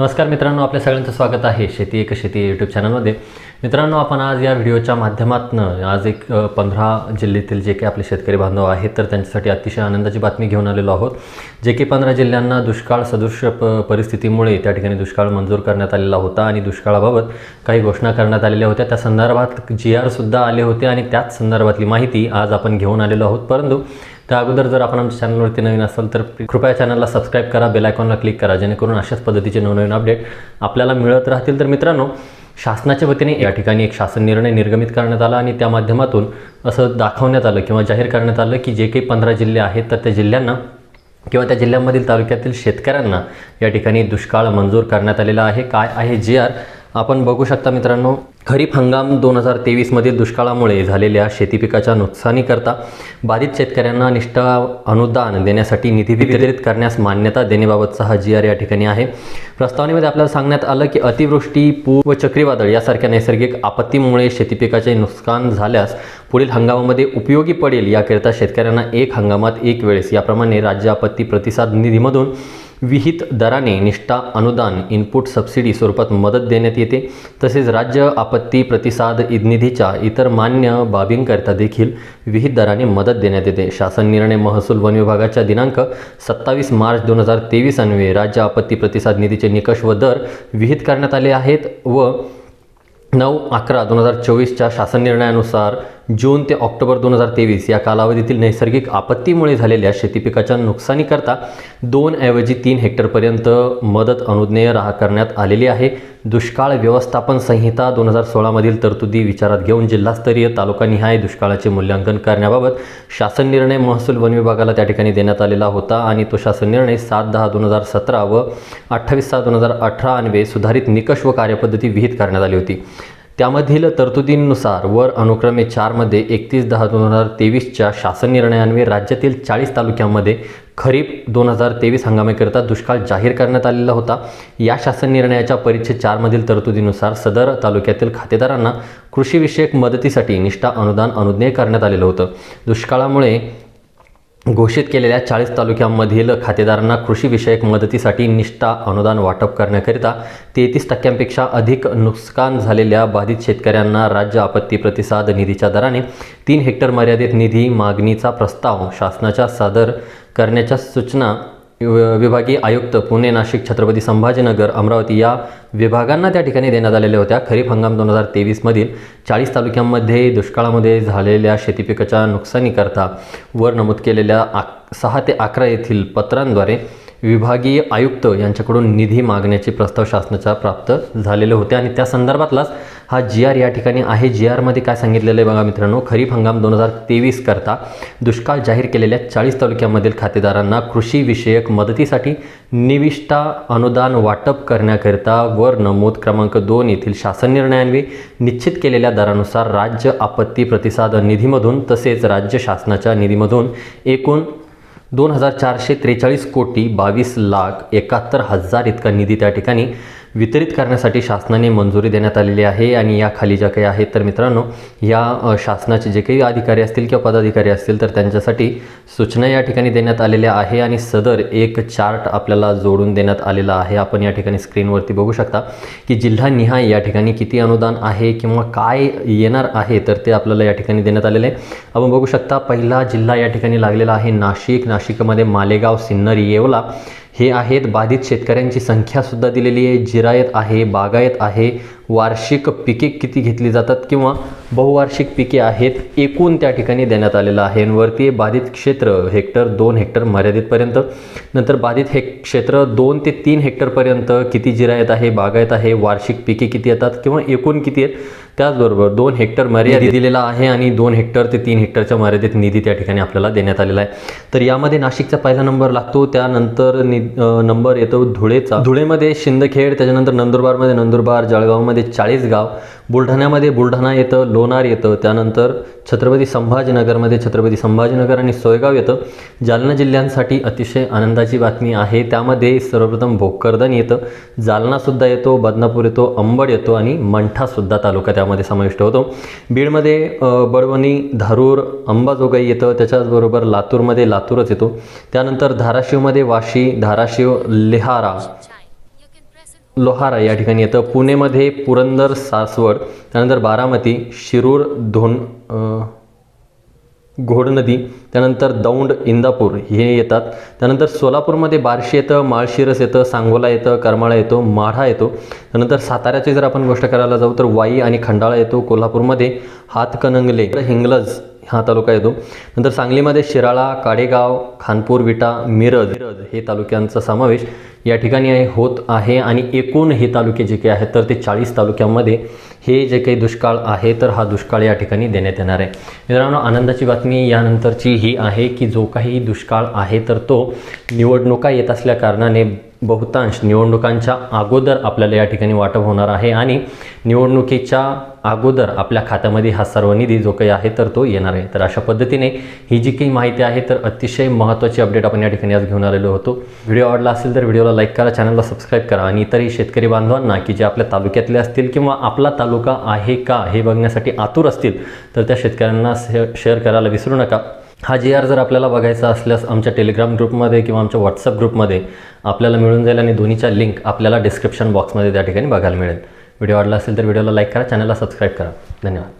नमस्कार मित्रांनो आपल्या सगळ्यांचं स्वागत आहे शेती एक शेती यूट्यूब चॅनलमध्ये मित्रांनो आपण आज या व्हिडिओच्या माध्यमातून आज एक पंधरा जिल्ह्यातील जे काही आपले शेतकरी बांधव आहेत तर त्यांच्यासाठी अतिशय आनंदाची बातमी घेऊन आलेलो आहोत. जे की पंधरा जिल्ह्यांना दुष्काळ सदृश प परिस्थितीमुळे त्या ठिकाणी दुष्काळ मंजूर करण्यात आलेला होता आणि दुष्काळाबाबत काही घोषणा करण्यात आलेल्या होत्या. त्या संदर्भात जी आरसुद्धा आले होते आणि त्याच संदर्भातली माहिती आज आपण घेऊन आलेलो आहोत. परंतु त्या अगोदर जर आपण आमच्या चॅनलवरती नवीन असाल तर कृपया चॅनलला सबस्क्राईब करा बेल आयकॉनला क्लिक करा जेणेकरून अशाच पद्धतीचे नवनवीन अपडेट आपल्याला मिळत राहतील. तर मित्रांनो शासनाच्या वतीने या ठिकाणी एक शासन निर्णय निर्गमित करण्यात आला आणि त्या माध्यमातून असं दाखवण्यात आलं किंवा जाहीर करण्यात आलं की जे काही पंधरा जिल्हे आहेत तर त्या जिल्ह्यांना किंवा त्या जिल्ह्यामधील तालुक्यातील शेतकऱ्यांना या ठिकाणी दुष्काळ मंजूर करण्यात आलेला आहे. काय आहे जे आर? आपण बघू शकता मित्रांनो खरीप हंगाम दोन हजार तेवीसमध्ये दुष्काळामुळे झालेल्या शेती पिकाच्या नुकसानीकरता बाधित शेतकऱ्यांना निष्ठा अनुदान देण्यासाठी निधी वितरित करण्यास मान्यता देण्याबाबतचा हा जी आर या ठिकाणी आहे. प्रस्तावनेमध्ये आपल्याला सांगण्यात आलं की अतिवृष्टी पूर व चक्रीवादळ यासारख्या नैसर्गिक आपत्तीमुळे शेतीपिकाचे नुकसान झाल्यास पुढील हंगामामध्ये उपयोगी पडेल याकरिता शेतकऱ्यांना एक हंगामात एक वेळेस याप्रमाणे राज्य आपत्ती प्रतिसाद निधीमधून विहित दराने निष्ठा अनुदान इनपुट सबसिडी स्वरूपात मदत देण्यात येते. तसेच राज्य आपत्ती प्रतिसाद निधीच्या इतर मान्य बाबींकरिता देखील विहित दराने मदत देण्यात येते. शासन निर्णय महसूल वन विभागाच्या दिनांक सत्तावीस मार्च दोन हजार तेवीस अन्वये राज्य आपत्ती प्रतिसाद निधीचे निकष व दर विहित करण्यात आले आहेत व नऊ अकरा दोन हजार चोवीसच्या शासन निर्णयानुसार जून ते ऑक्टोबर दोन हजार तेवीस या कालावधीतील नैसर्गिक आपत्तीमुळे झालेल्या शेतीपिकाच्या नुकसानीकरता दोन ऐवजी तीन हेक्टरपर्यंत मदत अनुज्ञेय राहा करण्यात आलेली आहे. दुष्काळ व्यवस्थापन संहिता दोन हजार सोळामधील तरतुदी विचारात घेऊन जिल्हास्तरीय तालुकानिहाय दुष्काळाचे मूल्यांकन करण्याबाबत शासन निर्णय महसूल वन विभागाला त्या ठिकाणी देण्यात आलेला होता आणि तो शासन निर्णय सात दहा दोन हजार सतरा व अठ्ठावीस सहा दोन हजार अठरा अन्वे सुधारित निकष व कार्यपद्धती विहित करण्यात आली होती. त्यामधील तरतुदींनुसार वर अनुक्रमे चारमध्ये एकतीस दहा दोन हजार तेवीसच्या शासन निर्णयान्वये राज्यातील चाळीस तालुक्यांमध्ये खरीप दोन हजार तेवीस हंगामाकरिता दुष्काळ जाहीर करण्यात आलेला होता. या शासन निर्णयाच्या परिच्छेद चारमधील तरतुदीनुसार सदर तालुक्यातील खातेदारांना कृषीविषयक मदतीसाठी निष्ठा अनुदान अनुज्ञेय करण्यात आलेलं होतं. दुष्काळामुळे घोषित केलेल्या चाळीस तालुक्यांमधील खातेदारांना कृषीविषयक मदतीसाठी निष्ठा अनुदान वाटप करण्याकरिता तेहतीस टक्क्यांपेक्षा अधिक नुकसान झालेल्या बाधित शेतकऱ्यांना राज्य आपत्ती प्रतिसाद निधीच्या दराने तीन हेक्टर मर्यादित निधी मागणीचा प्रस्ताव शासनाच्या सादर करण्याच्या सूचना विभागीय आयुक्त पुणे नाशिक छत्रपती संभाजीनगर अमरावती या विभागांना त्या ठिकाणी देण्यात आलेल्या होत्या. खरीप हंगाम दोन हजार तेवीसमधील चाळीस तालुक्यांमध्ये दुष्काळामध्ये झालेल्या शेतीपिकाच्या नुकसानीकरता वर नमूद केलेल्या आक सहा ते अकरा येथील पत्रांद्वारे विभागीय आयुक्त यांच्याकडून निधी मागण्याचे प्रस्ताव शासनाच्या प्राप्त झालेले होते. आणि त्या संदर्भातलाच हा जी आर या ठिकाणी आहे. जी आरमध्ये काय सांगितलेलं आहे बघा मित्रांनो? खरीप हंगाम दोन हजार तेवीस करता दुष्काळ जाहीर केलेल्या चाळीस तालुक्यामधील खातेदारांना कृषीविषयक मदतीसाठी निविष्ठा अनुदान वाटप करण्याकरिता वर नमूद क्रमांक दोन येथील शासन निर्णयांवे निश्चित केलेल्या दरानुसार राज्य आपत्ती प्रतिसाद निधीमधून तसेच राज्य शासनाच्या निधीमधून एकूण दोन हजार चारशे त्रेचाळीस कोटी बावीस लाख एकाहत्तर हजार इतका निधी त्या ठिकाणी वितरित करण्यासाठी शासनाने मंजुरी देण्यात आलेली आहे आणि या खाली ज्या काही आहेत तर मित्रांनो या शासनाचे जे काही अधिकारी असतील किंवा पदाधिकारी असतील तर त्यांच्यासाठी सूचना या ठिकाणी देण्यात आलेल्या आहे आणि सदर एक चार्ट आपल्याला जोडून देण्यात आलेला आहे. आपण या ठिकाणी स्क्रीनवरती बघू शकता की जिल्हानिहाय या ठिकाणी किती अनुदान आहे किंवा काय येणार आहे तर ते आपल्याला या ठिकाणी देण्यात आलेले आहे. आपण बघू शकता पहिला जिल्हा या ठिकाणी लागलेला आहे नाशिक. नाशिकमध्ये मालेगाव सिन्नर येवला. हे आहेत बाधित शेतकऱ्यांची संख्यासुद्धा दिलेली आहे. जिरायत आहे बागायत आहे. वार्षिक पिके किती घेतली जातात किंवा बहुवार्षिक पिके आहेत एकूण त्या ठिकाणी देण्यात आलेलं आहे. वरती बाधित क्षेत्र हेक्टर दोन हेक्टर मर्यादितपर्यंत. नंतर बाधित हे क्षेत्र दोन ते तीन हेक्टरपर्यंत किती जिरायत आहे बागायत आहे वार्षिक पिके किती येतात किंवा एकूण किती आहेत त्याचबरोबर दोन हेक्टर मर्यादित दिलेला आहे आणि दोन हेक्टर ते तीन हेक्टरच्या मर्यादित निधी त्या ठिकाणी आपल्याला देण्यात आलेला आहे. तर यामध्ये नाशिकचा पहिला नंबर लागतो त्यानंतर नि नंबर येतो धुळेचा. धुळेमध्ये शिंदखेड त्याच्यानंतर नंदुरबारमध्ये नंदुरबार जळगावमध्ये चाळीसगाव. बुलढाण्यामध्ये बुलढाणा येतं लोणार येतं त्यानंतर छत्रपती संभाजीनगरमध्ये छत्रपती संभाजीनगर आणि सोयगाव येतं. जालना जिल्ह्यांसाठी अतिशय आनंदाची बातमी आहे. त्यामध्ये सर्वप्रथम भोकरदन येतं. जालनासुद्धा येतो बदनापूर येतो अंबड येतो आणि मंठासुद्धा तालुका त्यामध्ये समाविष्ट होतो. बीडमध्ये बडवणी धारूर अंबाजोगाई येतं. त्याच्याचबरोबर लातूरमध्ये लातूरच येतो. त्यानंतर धाराशिवमध्ये वाशी धाराशिव लिहारा लोहारा या ठिकाणी येतं. पुणेमध्ये पुरंदर सासवड त्यानंतर बारामती शिरूर धोन घोडनदी त्यानंतर दौंड इंदापूर हे येतात. त्यानंतर सोलापूरमध्ये बार्शी येतं माळशिरस येतं सांगोला येतं करमाळा येतो माढा येतो. त्यानंतर साताऱ्याची जर आपण गोष्ट करायला जाऊ तर वाई आणि खंडाळा येतो. कोल्हापूरमध्ये हातकणंगले हिंगलज हा तालुका येतो. नंतर सांगलीमध्ये शिराळा काडेगाव खानपूर विटा मिरज मिरज हे तालुक्यांचा समावेश. या ठिकाणी होत आहे आणि एकूण हे तालुके जे काही आहेत तर ते चाळीस तालुक्यामध्ये हे जे काही दुष्काळ आहे तर हा दुष्काळ या ठिकाणी देण्यात येणार आहे. मित्रांनो आनंदाची बातमी यानंतरची ही आहे की जो काही दुष्काळ आहे तर तो निवडणुका येत असल्या कारणाने बहुतांश निवडणुकांच्या अगोदर आपल्याला या ठिकाणी वाटप होणार आहे आणि निवडणुकीच्या अगोदर आपल्या खात्यामध्ये हा सर्व निधी जो काही आहे तर तो येणार आहे. तर अशा पद्धतीने ही जी काही माहिती आहे तर अतिशय महत्त्वाची अपडेट आपण या ठिकाणी आज घेऊन आलेलो होतो. व्हिडिओ आवडला असेल तर व्हिडिओला लाईक करा चॅनलला सबस्क्राईब करा आणि इतरही शेतकरी बांधवांना की जे आपल्या तालुक्यातले असतील किंवा आपला तालुका आहे का हे बघण्यासाठी आतुर असतील तर त्या शेतकऱ्यांना शेअर करायला विसरू नका. हा जी आर जर आपल्याला बघायचा असल्यास आमच्या टेलिग्राम ग्रुपमध्ये किंवा आमच्या व्हॉट्सअप ग्रुपमध्ये आपल्याला मिळून जाईल आणि दोन्हीच्या लिंक आपल्याला डिस्क्रिप्शन बॉक्समध्ये त्या ठिकाणी बघायला मिळेल. व्हिडिओ आवडला असेल तर व्हिडिओला लाईक करा चॅनलला सबस्क्राईब करा. धन्यवाद.